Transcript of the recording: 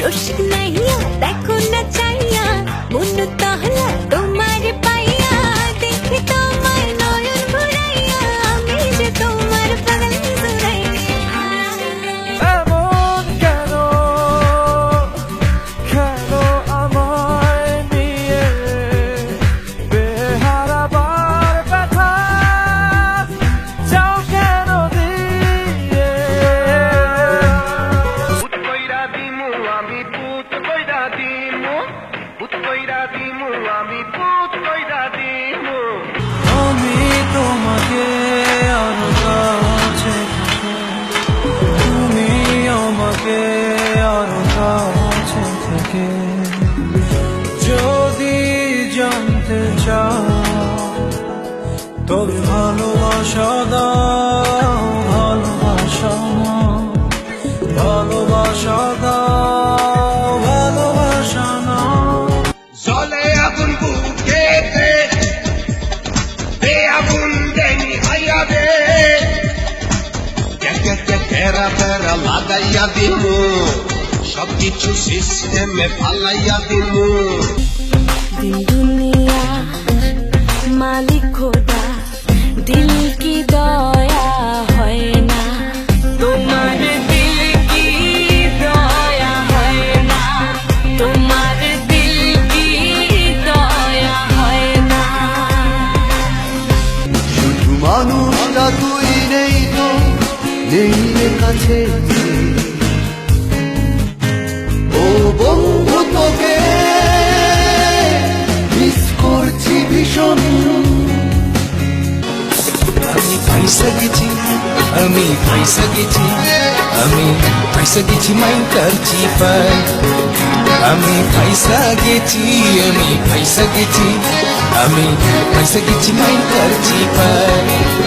Girl, she can কইরা দিমু, আমি পুত কইরা দিমু। আমি তোমাকে আরও কাছে। তুমি আমাকে আরও কাছে থেকে। যদি জানতে চাও, তবে ভালোবাসা দাও। টাকা ফেরা লাগাইয়া দিব সবকিছু সিস্টেমে ফালাইয়া দিব মালিক খোদা দিল কি দয়া হয় না? তোমার দিল কি দয়া হয় না? তোমার দিল কি দয়া হয় না? শুধু তুই নেই তো। কাছে। ও বন্ধু তোকে মিস করছি ভীষণ। আমি পয়সা গেছি আমি পয়সা গেছি আমি পয়সা গেছি মাইন্টার চিপাই। আমি পয়সা গেছি আমি পয়সা গেছি আমি পয়সা গেছি মাইন্টার চিপাই।